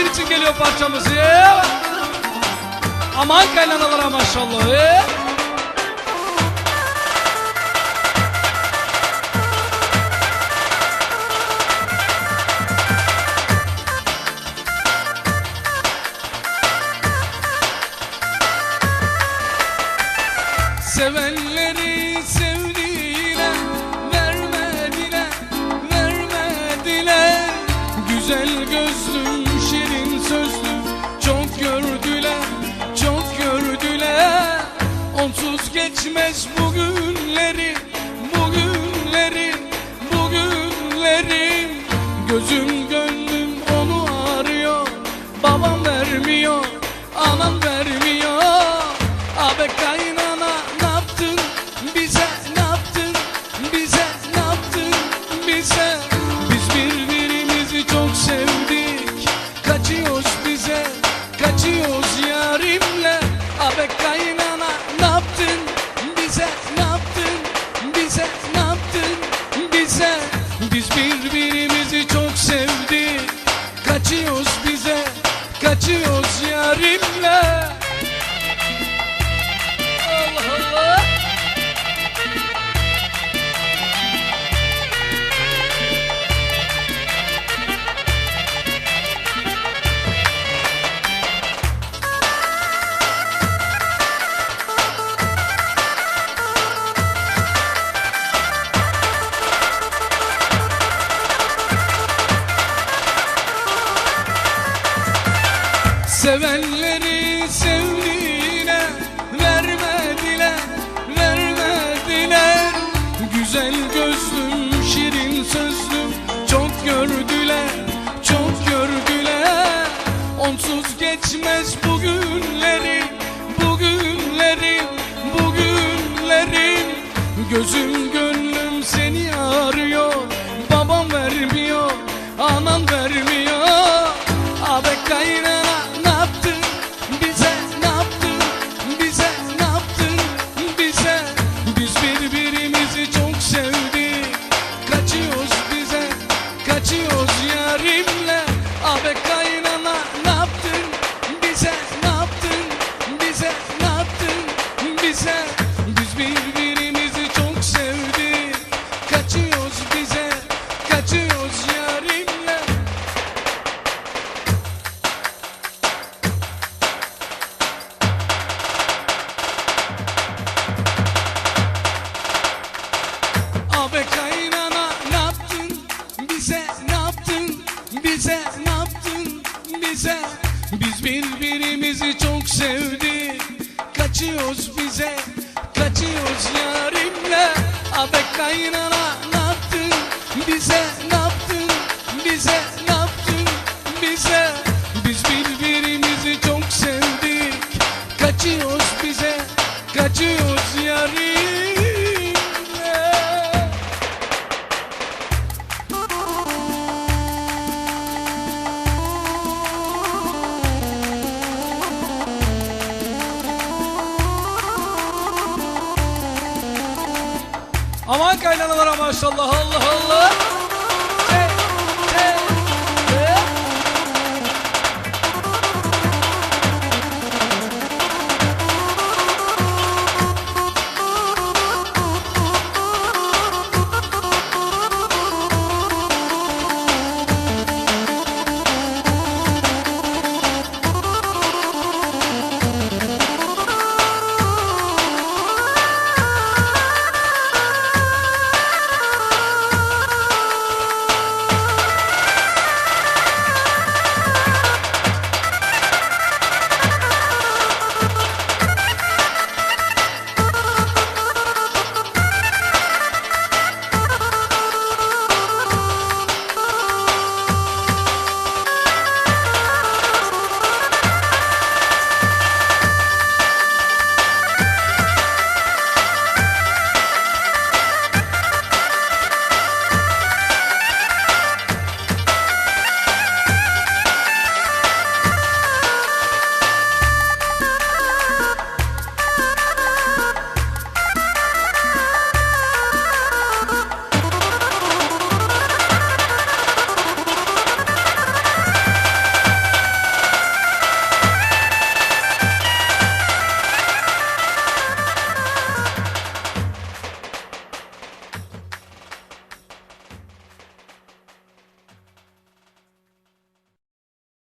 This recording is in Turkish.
sizin için geliyor parçamız. Aman kaynanalara maşallah. Sevenleri sevdiğine vermediler, vermediler Güzel gözlüm sözlü Çok gördüler, çok gördüler. Onsuz geçmez bugünleri, bugünleri, bugünleri. Gözüm Sevenleri sevdiğine vermediler, vermediler Güzel gözlüm, şirin sözlüm çok gördüler, çok gördüler. Onsuz geçmez bu birbirimizi çok sevdik. Kaçıyoruz bize, kaçıyoruz yarimle. Abi kaynana ne yaptın? Bize, ne yaptın? Bize Aman kaynanalara maşallah Allah Allah.